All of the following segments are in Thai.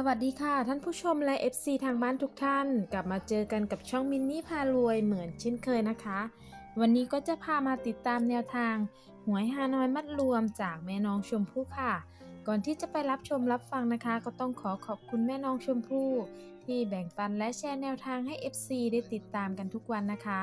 สวัสดีค่ะ ท่านผู้ชมและ FC ทางบ้านทุกท่าน กลับมาเจอกันกับช่องมินนี่พารวยเหมือนเช่นเคยนะคะ วันนี้ก็จะพามาติดตามแนวทาง หวยฮานอยมัดรวมจากแม่น้องชมพู่ค่ะ ก่อนที่จะไปรับชมรับฟังนะคะ ก็ต้องขอขอบคุณแม่น้องชมพู่ที่แบ่งปันและแชร์แนวทางให้ FC ได้ติดตามกันทุกวันนะคะ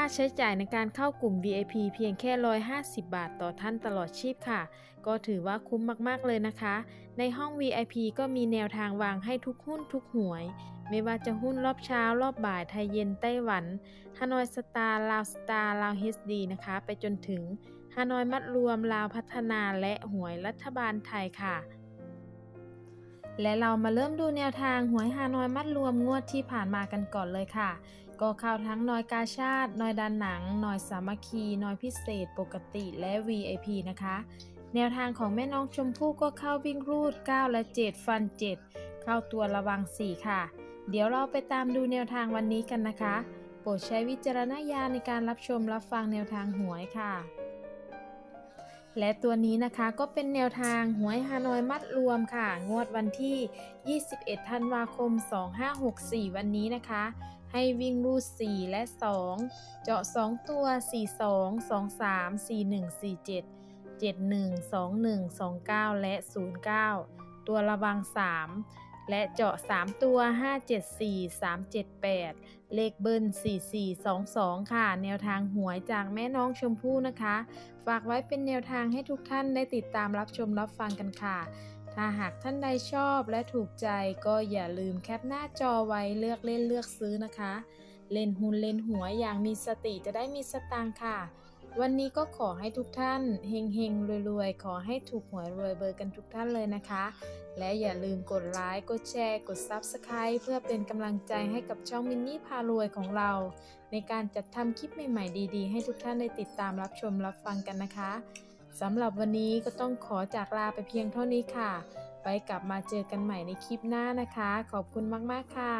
ค่าใช้จ่ายในการเข้ากลุ่ม VIP เพียงแค่ 150 บาทต่อท่านตลอดชีพค่ะ ก็ถือว่าคุ้มมากๆเลยนะคะ ในห้อง VIP ก็มีแนวทางวางให้ทุกหุ้นทุกหวย ไม่ว่าจะหุ้นรอบเช้ารอบบ่ายไทยเย็นไต้หวันฮานอยสตาร์ลาวสตาร์ลาวเฮสดีนะคะ ไปจนถึงฮานอยมัดรวมลาวพัฒนาและหวยรัฐบาลไทยค่ะและเรามาเริ่มดูแนวทางหวยฮานอยมัดรวมงวดที่ผ่านมากันก่อนเลยค่ะ ก็เข้าทั้งนอยกาชาตินอยดันหนังนอยสามัคคีนอยพิเศษปกติและ VIP นะคะ แนวทางของแม่น้องชมพู่ก็เข้าวิ่งรูด 9 และ 7 ฟัน 7 เข้าตัวระวัง 4 ค่ะ เดี๋ยวเราไปตามดูแนวทางวันนี้กันนะคะ โปรดใช้วิจารณญาณในการรับชมรับฟังแนวทางหวยค่ะ และตัวนี้นะคะก็เป็นแนวทางหวยฮานอยมัดรวมค่ะ งวดวันที่ 21 ธันวาคม 2564 วันนี้นะคะ ให้วิ่งรูด 4 และ 2 เจาะ 2 ตัว 42 23 41 47 71 21 29 และ 09 ตัวระวัง 3 และเจาะ 3 ตัว 574 378 เลขเบิ้ล4422 ค่ะ แนวทางหวยจากแม่น้องชมพู่นะคะ ฝากไว้เป็นแนวทางให้ทุกท่านได้ติดตามรับชมรับฟังกันค่ะ ถ้าหากท่านใดชอบและถูกใจก็อย่าลืมแคปหน้าจอไว้เลือกเล่นเลือกซื้อนะคะ เล่นหุ้นเล่นหวยอย่างมีสติจะได้มีสตางค์ค่ะ วันนี้ก็ขอให้ทุกท่านเฮงเฮงรวยๆ ขอให้ถูกหวยรวยเบอร์กันทุกท่านเลยนะคะ และอย่าลืมกดไลค์กดแชร์กด Subscribe เพื่อเป็นกำลังใจให้กับช่องมินนี่พารวยของเรา ในการจัดทำคลิปใหม่ๆ ดีๆ ให้ทุกท่านได้ติดตามรับชมรับฟังกันนะคะสำหรับวันนี้ก็ต้องขอจากลาไปเพียงเท่านี้ค่ะ ไว้กลับมาเจอกันใหม่ในคลิปหน้านะคะ ขอบคุณมากๆค่ะ